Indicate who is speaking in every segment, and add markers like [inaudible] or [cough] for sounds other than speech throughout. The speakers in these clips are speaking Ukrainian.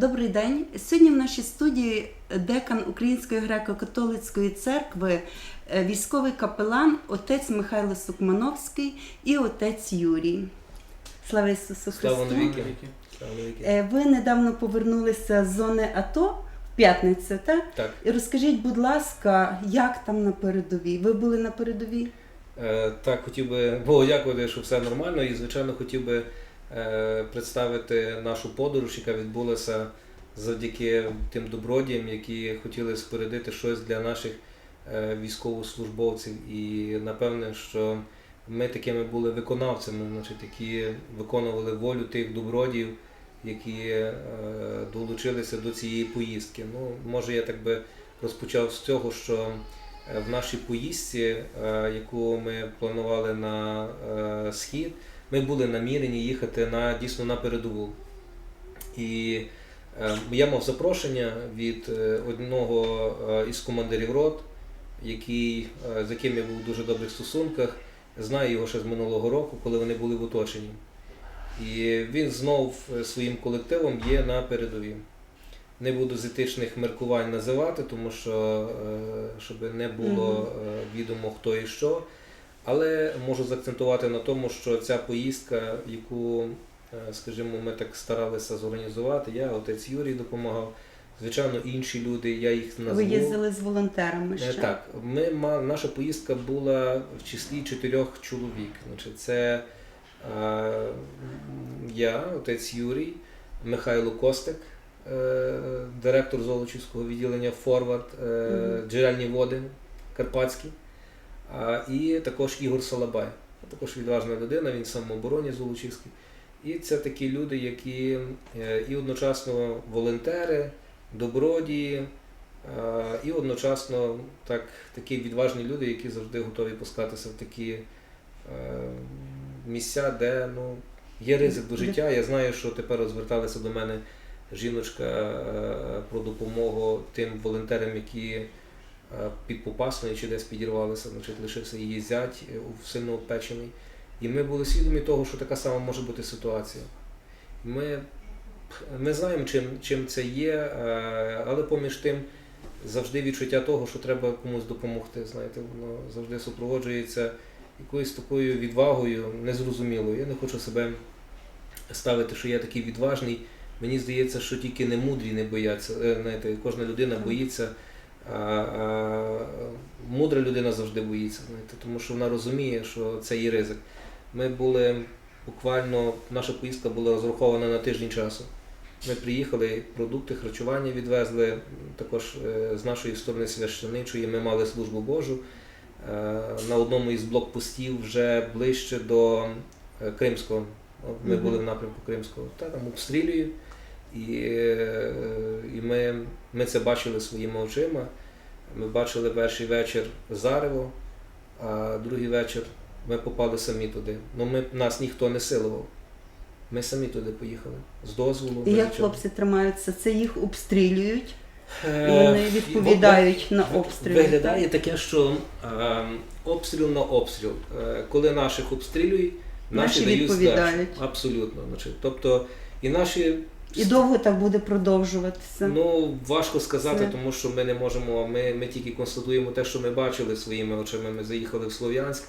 Speaker 1: Добрий день. Сьогодні в нашій студії декан Української греко-католицької церкви, е, військовий капелан, отець Михайло Сукмановський і отець Юрій. Слава Ісусу Христу!
Speaker 2: Слава.
Speaker 1: Е, Ви недавно повернулися з зони АТО в п'ятницю, так?
Speaker 2: Так.
Speaker 1: І розкажіть, будь ласка, як там на передовій? Ви були на передовій?
Speaker 2: Е, так, хотів би [laughs] Богу дякувати, що все нормально. І, звичайно, хотів би представити нашу подорож, яка відбулася завдяки тим добродіям, які хотіли спорядити щось для наших е, військовослужбовців. І напевне, що ми такими були виконавцями, значить, які виконували волю тих добродіїв, які е, долучилися до цієї поїздки. Ну, може, я так би розпочав з цього, що е, в нашій поїздці, е, яку ми планували на е, схід, ми були намірені їхати на дійсно на передову. І е, я мав запрошення від е, одного е, із командирів рот, який, е, з яким я був у дуже добрих стосунках. Знаю його ще з минулого року, коли вони були в оточенні. І він знов своїм колективом є на передовій. Не буду з етичних міркувань називати, тому що щоб не було відомо хто і що. Але можу заакцентувати на тому, що ця поїздка, яку, е, скажімо, ми так старалися зорганізувати, я, отець Юрій допомагав, звичайно, інші люди, я їх назву.
Speaker 1: Ви їздили з волонтерами
Speaker 2: Е,
Speaker 1: ще?
Speaker 2: Так, ми, наша поїздка була в числі чотирьох чоловік. Значить, це е, я, отець Юрій, Михайло Костик, е, директор Золочівського відділення Форвард, е, джерельні води Карпатські, і також Ігор Салабай. Також відважна людина, він самообороні Золочівський. І це такі люди, які е, і одночасно волонтери, добродії, е, і одночасно так, такі відважні люди, які завжди готові пускатися в такі е, місця, де ну, є ризик до життя. Я знаю, що тепер розверталася до мене жіночка про допомогу тим волонтерам, які е, під Попасною чи десь підірвалися, значить, лишився її зять е, сильно опечений. І ми були свідомі того, що така сама може бути ситуація. Ми, ми знаємо, чим, чим це є, е, але поміж тим завжди відчуття того, що треба комусь допомогти. Знаєте, воно завжди супроводжується якоюсь такою відвагою, незрозумілою. Я не хочу себе ставити, що я такий відважний. Мені здається, що тільки не мудрі не бояться. Е, Знаєте, кожна людина боїться. А, а, мудра людина завжди боїться, знаєте, тому що вона розуміє, що це є ризик. Ми були буквально, наша поїздка була розрахована на тиждень часу. Ми приїхали, продукти, харчування відвезли, також е, з нашої сторони священичої ми мали службу Божу. Е, На одному із блокпостів вже ближче до е, Кримського. Ми були в напрямку Кримського, та там обстрілюють. І, е, і ми, ми це бачили своїми очима. Ми бачили перший вечір зарево, а другий вечір ми попали самі туди. Ну, ми, нас ніхто не силував. Ми самі туди поїхали. З дозволу.
Speaker 1: І як хлопці тримаються? Це їх обстрілюють, і
Speaker 2: Е,
Speaker 1: вони відповідають на обстріли.
Speaker 2: Виглядає таке, що е, обстріл на обстріл. Е, коли наших обстрілюють, наші,
Speaker 1: Наші
Speaker 2: дають здачу. Абсолютно. Тобто, і наші
Speaker 1: І довго так буде продовжуватися.
Speaker 2: Ну, важко сказати,
Speaker 1: Це-
Speaker 2: тому що ми не можемо, ми, ми тільки констатуємо те, що ми бачили своїми очима. Ми заїхали в Слов'янськ,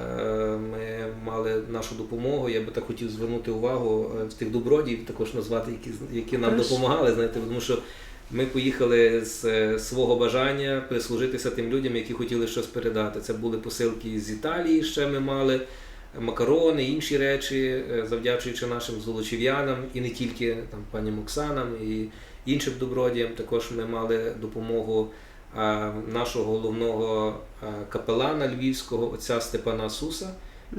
Speaker 2: е, ми мали нашу допомогу. Я би так хотів звернути увагу е, з тих добродіїв, також назвати, які, які нам
Speaker 1: Прошу.
Speaker 2: допомагали, знаєте, тому що ми поїхали з е, свого бажання прислужитися тим людям, які хотіли щось передати. Це були посилки з Італії, ще ми мали. Макарони, інші речі, е, завдячуючи нашим золочів'янам і не тільки там пані Оксанам і іншим добродіям. Також ми мали допомогу нашого головного капелана львівського отця Степана Суса,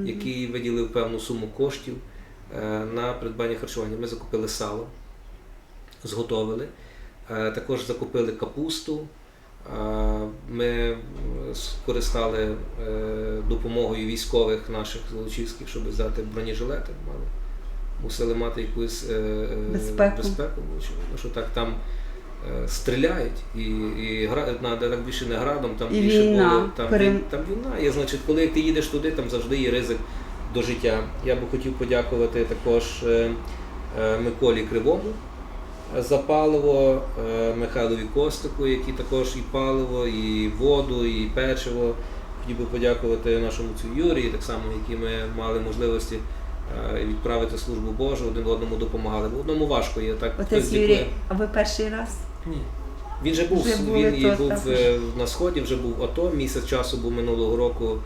Speaker 2: який виділив певну суму коштів е, на придбання харчування. Ми закупили сало, зготовили. Е, Також закупили капусту. Скористали е, допомогою військових наших золочівських, щоб взяти бронежилети. Мали. Мусили мати якусь е, е,
Speaker 1: Безпеку.
Speaker 2: безпеку бо що так там стріляють, і, і гра, на, так більше не градом, там
Speaker 1: І
Speaker 2: більше
Speaker 1: війна.
Speaker 2: було. Там,
Speaker 1: Перем-
Speaker 2: там війна є. Значить, коли ти їдеш туди, там завжди є ризик до життя. Я би хотів подякувати також Миколі Кривому, за паливо е, Михайлові Костику, який також і паливо, і воду, і печиво. Хотів би подякувати нашому цю Юрію, так само, які ми мали можливості е, відправити службу Божу, один одному допомагали. Бо одному важко є так.
Speaker 1: Отець Юрій, а ви перший раз?
Speaker 2: Ні. Він же був,
Speaker 1: Вже були
Speaker 2: він і був е, на сході, вже був АТО. Місяць часу був минулого року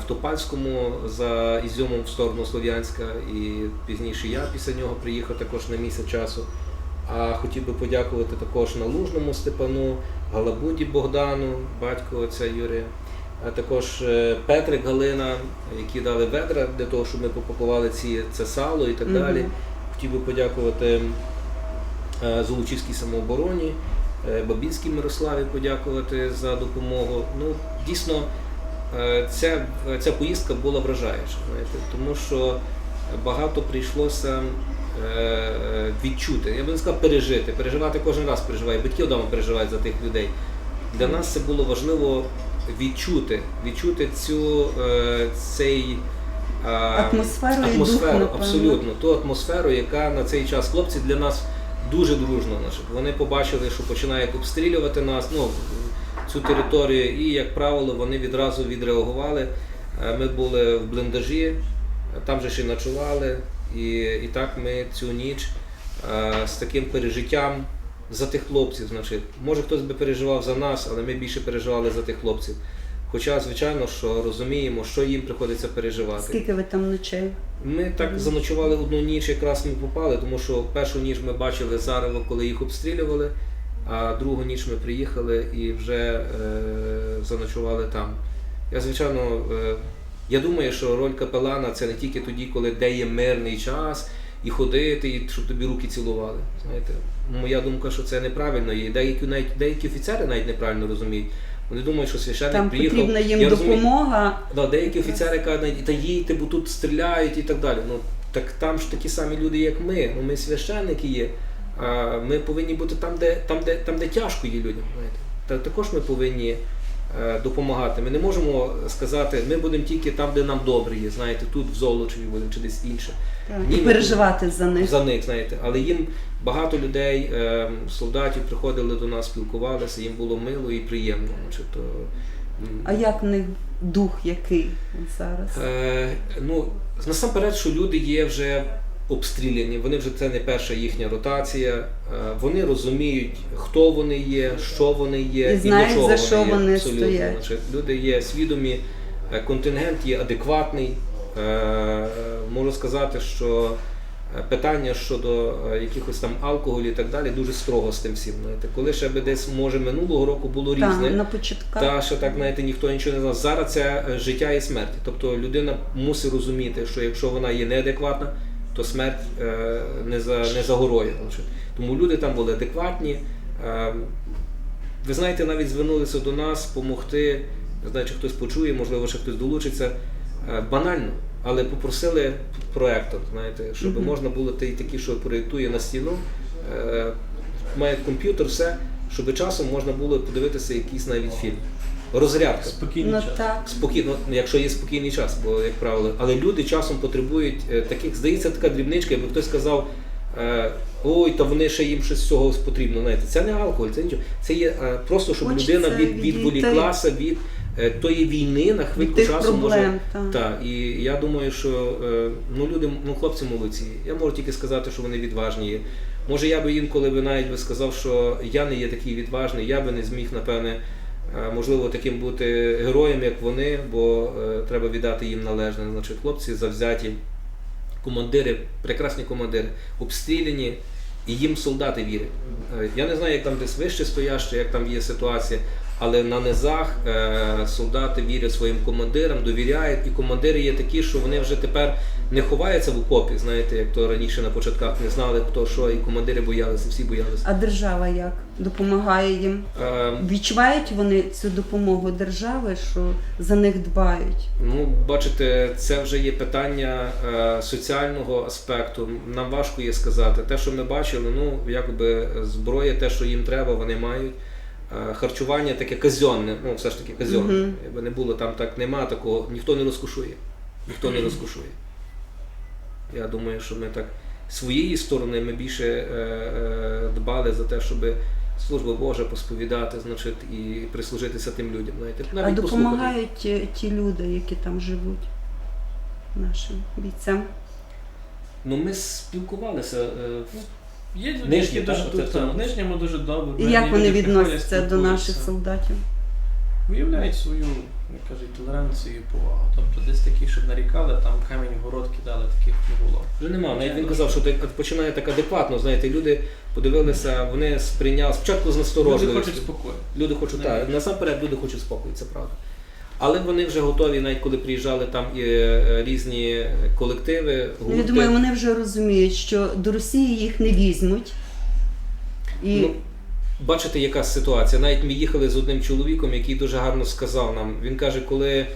Speaker 2: в Топальському за Ізюмом в сторону Слов'янська. І пізніше я після нього приїхав також на місяць часу. А хотів би подякувати також Налужному Степану, Галабуді Богдану, батько отця Юрія, а також е, Петрик Галина, які дали ведра для того, щоб ми попакували ці, це сало і так
Speaker 1: Мгм.
Speaker 2: далі. Хотів би подякувати е, Золочівській самообороні, е, Бабінській Мирославі подякувати за допомогу. Ну, дійсно, ця, ця поїздка була вражаюча, знаєте, тому що багато прийшлося відчути. Я би не сказав пережити. Переживати кожен раз переживає. Батьки вдома переживають за тих людей. Для нас це було важливо відчути, відчути цю е, цей. е,
Speaker 1: Атмосферу і дух,
Speaker 2: абсолютно ту атмосферу, яка на цей час хлопці для нас дуже дружно. значить. Вони побачили, що починають обстрілювати нас, ну цю територію, і як правило, вони відразу відреагували. Е, Ми були в бліндажі, е, там же ще ночували, і, і так ми цю ніч е, з таким пережиттям за тих хлопців. Значить, може хтось би переживав за нас, але ми більше переживали за тих хлопців. Хоча, звичайно, що розуміємо, що їм приходиться переживати.
Speaker 1: Скільки ви там ночей?
Speaker 2: Ми так заночували одну ніч, якраз ми попали, тому що першу ніч ми бачили зарево, коли їх обстрілювали, а другу ніч ми приїхали і вже е, заночували там. Я, звичайно, е, я думаю, що роль капелана це не тільки тоді, коли де є мирний час, і ходити, і щоб тобі руки цілували. Знаєте, моя думка, що це неправильно, і деякі навіть деякі офіцери навіть неправильно розуміють. Вони думають, що священник
Speaker 1: Там
Speaker 2: приїхав.
Speaker 1: потрібна їм
Speaker 2: Я розумію,
Speaker 1: допомога.
Speaker 2: Да, деякі офіцери кажуть, та їдьте, бо тут стріляють і так далі. Ну так там ж такі самі люди, як ми. Ну ми священники є. А ми повинні бути там, де там, де там, де тяжко є людям. Знаєте. Та також ми повинні допомагати. Ми не можемо сказати, ми будемо тільки там, де нам добре є. Знаєте, тут в Золочеві будемо чи десь інше.
Speaker 1: Так, І переживати за них.
Speaker 2: За них, знаєте, але їм багато людей, е, солдатів приходили до нас, спілкувалися, їм було мило і приємно. Значить, то,
Speaker 1: А як в них дух який зараз?
Speaker 2: Е, ну, насамперед, що люди є вже обстріляні, вони вже це не перша їхня ротація. Е, вони розуміють, хто вони є, що вони є
Speaker 1: І знають,
Speaker 2: для чого
Speaker 1: за що
Speaker 2: є.
Speaker 1: вони
Speaker 2: Абсолютно.
Speaker 1: стоять.
Speaker 2: Значить, люди є свідомі, е, контингент є адекватний. Е, можу сказати, що питання щодо якихось там алкоголю і так далі дуже строго з тим всім. Знаєте. Коли ще би десь може минулого року було
Speaker 1: Та,
Speaker 2: різне.
Speaker 1: на початках.
Speaker 2: Та ще так, знаєте, ніхто нічого не знав. Зараз це життя і смерть. Тобто людина мусить розуміти, що якщо вона є неадекватна, то смерть е, не за не за горою. Тому люди там були адекватні. Е, ви знаєте, навіть звернулися до нас допомогти. Не знаю, чи хтось почує, можливо, ще хтось долучиться. Е, банально, але попросили проектор, знаєте, щоб
Speaker 1: Мгм.
Speaker 2: можна було той такий, що проєктує на стіну, е, має комп'ютер, все, щоб часом можна було подивитися якийсь навіть фільм. Розрядка.
Speaker 3: Спокійний
Speaker 1: Ну
Speaker 3: час.
Speaker 1: так.
Speaker 2: Спокійно, ну, якщо є спокійний час, бо як правило, але люди часом потребують е, таких, здається, така дрібничка, якби хтось сказав, е, ой, та вони ще їм щось з цього потрібно. Знаєте, це не алкоголь, це нічого. Це є е, просто, щоб
Speaker 1: Хочеться
Speaker 2: людина від, відволіклася від тої війни на хвильку
Speaker 1: тих
Speaker 2: часу може.
Speaker 1: проблем. так.
Speaker 2: Так, і я думаю, що ну люди, ну хлопці молодці. Я можу тільки сказати, що вони відважні є. Може, я би інколи би навіть би сказав, що я не є такий відважний, я би не зміг, напевне, можливо, таким бути героєм, як вони, бо е, треба віддати їм належне. Значить, хлопці завзяті, командири, прекрасні командири, обстріляні, і їм солдати вірять. Е, Я не знаю, як там десь вище стояще, як там є ситуація, але на низах е, солдати вірять своїм командирам, довіряють, і командири є такі, що вони вже тепер не ховаються в окопі, знаєте, як то раніше на початках не знали, хто що, і командири боялися, всі боялися.
Speaker 1: А держава як? Допомагає їм?
Speaker 2: Е,
Speaker 1: Відчувають вони цю допомогу держави, що за них дбають?
Speaker 2: Ну, бачите, це вже є питання е, соціального аспекту. Нам важко є сказати. Те, що ми бачили, ну якби зброя, те, що їм треба, вони мають. Е, харчування таке казенне, ну все ж таки казенне.
Speaker 1: Мгм.
Speaker 2: Якби не було там так, нема такого, ніхто не розкушує. Ніхто не [clears throat] розкушує. Я думаю, що ми так своєї сторони ми більше е, е, дбали за те, щоб служба Божа посповідати, значить, і прислужитися тим людям. Знаєте,
Speaker 1: А
Speaker 2: навіть послухати.
Speaker 1: допомагають е, ті люди, які там живуть, нашим бійцям.
Speaker 2: Ну, ми спілкувалися. е, в-
Speaker 3: Є люди,
Speaker 2: Нижні,
Speaker 3: які дуже
Speaker 2: так,
Speaker 3: тут
Speaker 2: це
Speaker 3: там. в нижньому дуже добре.
Speaker 1: І як вони відносяться до наших солдатів?
Speaker 3: Виявляють свою, як кажуть, толеранцію і повагу. Тобто десь такі, щоб нарікали, там камінь в город кидали, таких не було.
Speaker 2: Вже нема. Навіть він казав, що так починає так адекватно. Знаєте, люди подивилися, вони сприйняли спочатку з
Speaker 3: Люди хочуть спокою.
Speaker 2: Люди хочуть так. Насамперед люди хочуть спокою, це правда. Але вони вже готові, навіть коли приїжджали там і е, різні колективи,
Speaker 1: Ну, я
Speaker 2: гурти.
Speaker 1: думаю, вони вже розуміють, що до Росії їх не візьмуть. І
Speaker 2: Ну, бачите, яка ситуація. Навіть ми їхали з одним чоловіком, який дуже гарно сказав нам. Він каже, коли е,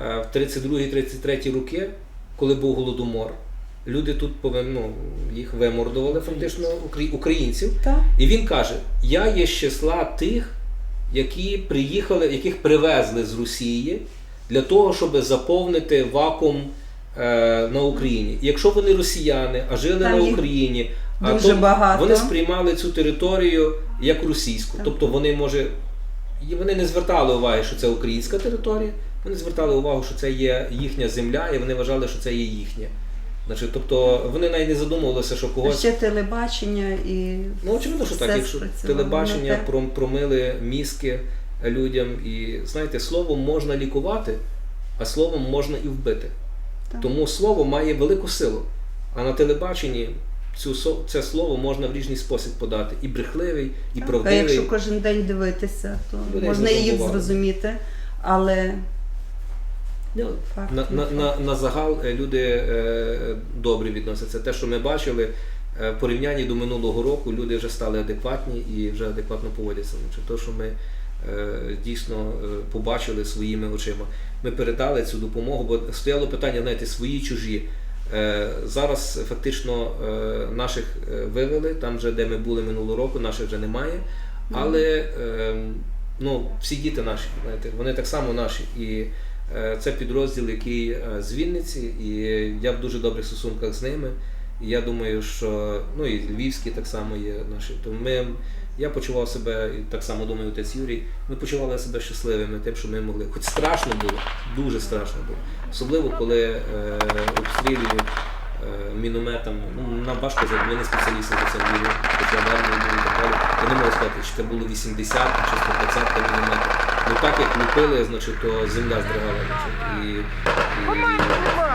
Speaker 2: в 32-33 роки, коли був голодомор, люди тут повинні, ну, їх вимордували фактично українців.
Speaker 1: так,
Speaker 2: І він каже: Я є з числа тих, які приїхали, яких привезли з Росії для того, щоб заповнити вакуум е, на Україні. Якщо вони росіяни, а жили
Speaker 1: Там
Speaker 2: на
Speaker 1: їх
Speaker 2: Україні, а
Speaker 1: дуже
Speaker 2: то
Speaker 1: багато.
Speaker 2: вони сприймали цю територію як російську.
Speaker 1: Так.
Speaker 2: Тобто вони може. Вони не звертали уваги, що це українська територія, вони звертали увагу, що це є їхня земля, і вони вважали, що це є їхнє. Значить, тобто вони навіть не задумувалися, що когось
Speaker 1: ще телебачення і
Speaker 2: Ну, очевидно, що так, якщо телебачення
Speaker 1: те.
Speaker 2: пром- промили мізки людям, і знаєте, словом можна лікувати, а словом можна і вбити.
Speaker 1: Так.
Speaker 2: Тому слово має велику силу. А на телебаченні цю, це слово можна в різний спосіб подати. І брехливий, і
Speaker 1: Так, А якщо кожен день дивитися, то
Speaker 2: Людей
Speaker 1: можна їх зрозуміти. Але
Speaker 2: Ну,
Speaker 1: факт
Speaker 2: На, на, на, на загал е, люди е, добре відносяться. Те, що ми бачили, е, в порівнянні до минулого року люди вже стали адекватні і вже адекватно поводяться. Значить, то, що ми е, дійсно е, побачили своїми очима. Ми передали цю допомогу, бо стояло питання, знаєте, свої чужі. Е, Зараз фактично е, наших е, вивели, там вже де ми були минулого року, наших вже немає. Але е, ну, всі діти наші, знаєте, вони так само наші. І це підрозділ, який з Вінниці, і я в дуже добрих стосунках з ними. І я думаю, що ну і львівські так само є наші. Тому ми, я почував себе, і так само думаю, отець Юрій, ми почували себе щасливими тим, що ми могли. Хоч страшно було, дуже страшно було. Особливо, коли е, обстрілюють е, мінометом. Ну, нам важко ми не спеціалісти за це вірю, хоча в армії були і так далі. Я не можу сказати, чи це було 80 чи 120 мінометів. Ну так як лупили, значить, то земля здригала. І, і,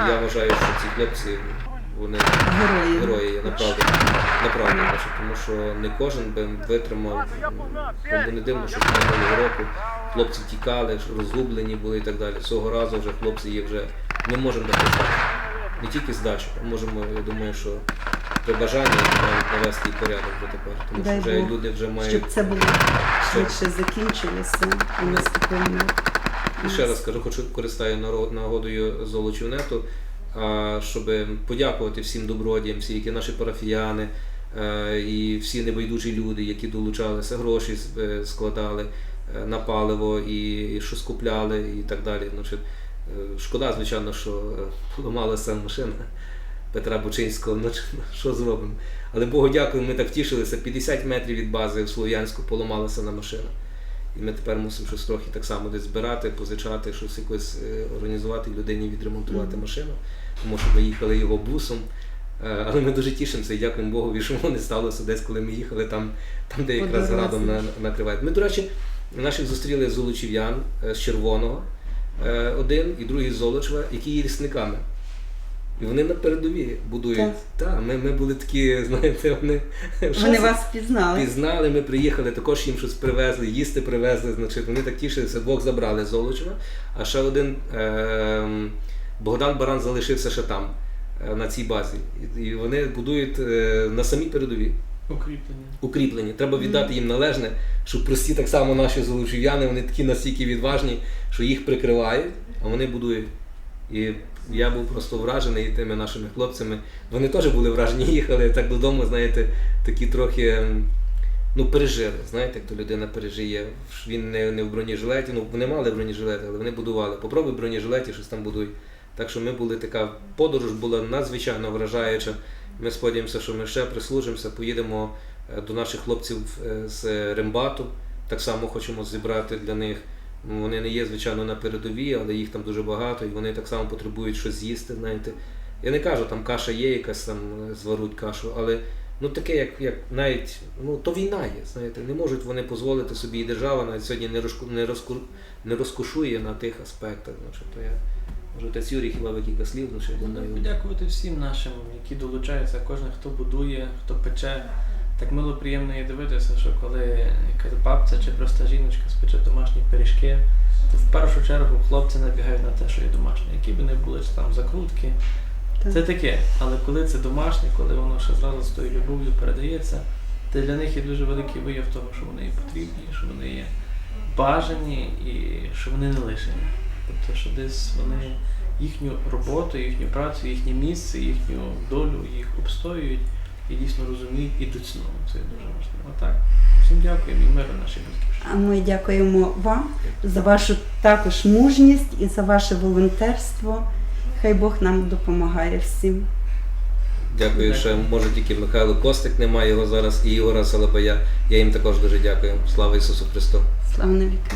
Speaker 2: я вважаю, що ці хлопці вони
Speaker 1: Герої.
Speaker 2: герої є Направду, тому що не кожен би витримав. Тому не дивно, що минулого року хлопці тікали, розгублені були і так далі. Цього разу вже хлопці є вже ми можемо написати. Не тільки здачу, а можемо, я думаю, що при бажанні навіть навести порядок вже тепер. Тому
Speaker 1: Дай
Speaker 2: що вже
Speaker 1: Бог,
Speaker 2: люди вже мають.
Speaker 1: щоб це було швидше закінчилося і наступив.
Speaker 2: І ще раз кажу, хочу користаю нагодою золочівнету, щоб подякувати всім добродіям, всі, які наші парафіяни і всі небайдужі люди, які долучалися, гроші е, складали е, на паливо і що скупляли і так далі. Е, Шкода, звичайно, що е, поламалася машина Петра Бучинського, ну що зробимо. Але Богу дякую, ми так втішилися. 50 метрів від бази в Слов'янську поламалася на машина. І ми тепер мусимо щось трохи так само десь збирати, позичати, щось якось е, організувати людині відремонтувати машину, тому що ми їхали його бусом. Е, Але ми дуже тішимося і дякуємо Богові, що воно не сталося десь, коли ми їхали там, там де якраз градом накривають. Ми, до речі, наших зустріли золочів'ян е, з червоного, е, один і другий з Золочева, які є лісниками. І вони на передовій будують.
Speaker 1: Так.
Speaker 2: Так, ми, ми були такі, знаєте, вони.
Speaker 1: Вони вас впізнали.
Speaker 2: Пізнали, ми приїхали, також їм щось привезли, їсти привезли. Значить, вони так тішилися, двох забрали з Золочева, а ще один е- Богдан Баран залишився ще там, на цій базі. І, вони будують е, на самій передовій
Speaker 3: Укріплення.
Speaker 2: укріплені. Треба віддати їм належне, щоб прості так само наші золочів'яни, вони такі настільки відважні, що їх прикривають, а вони будують. І я був просто вражений тими нашими хлопцями. Вони теж були вражені, [laughs] їхали так додому, знаєте, такі трохи. Ну, пережили, знаєте, як то людина пережиє. Він не, не в бронежилеті, ну вони мали бронежилети, але вони будували. Попробуй бронежилеті, щось там будують. Так що ми були така подорож була надзвичайно вражаюча. Ми сподіваємося, що ми ще прислужимося, поїдемо е, до наших хлопців е, з Рембату. Так само хочемо зібрати для них. Ну, Вони не є, звичайно, на передовій, але їх там дуже багато, і вони так само потребують щось з'їсти. Знаєте. Я не кажу, там каша є, якась там е, зваруть кашу, але ну таке, як, як навіть ну то війна є. Знаєте, не можуть вони дозволити собі, і держава навіть сьогодні не розку, не, розку, не розкошує на тих аспектах. Ну, що то я може отець Юрій хіба ви кілька слів,
Speaker 3: Ну,
Speaker 2: думаю.
Speaker 3: Подякувати всім нашим, які долучаються, кожен, хто будує, хто пече. Так мило приємно є дивитися, що коли якась бабця чи проста жіночка спече домашні пиріжки, то в першу чергу хлопці набігають на те, що є домашнє. Які б не були чи там закрутки.
Speaker 1: Так.
Speaker 3: Це таке. Але коли це домашнє, коли воно ще зразу з тою любов'ю передається, то для них є дуже великий вияв того, що вони є потрібні, що вони є бажані і що вони не лишені. Тобто, що десь вони їхню роботу, їхню працю, їхнє місце, їхню долю їх обстоюють і дійсно розуміють і до цього. Це дуже важливо. Так. Всім дякуємо і миру нашій батьківщині.
Speaker 1: А ми дякуємо вам за вашу також мужність і за ваше волонтерство. Хай Бог нам допомагає всім.
Speaker 2: Дякую, ще може тільки Михайло Костик немає його зараз і Ігора Салабая. Я їм також дуже дякую. Слава Ісусу Христу!
Speaker 1: Слава навіки.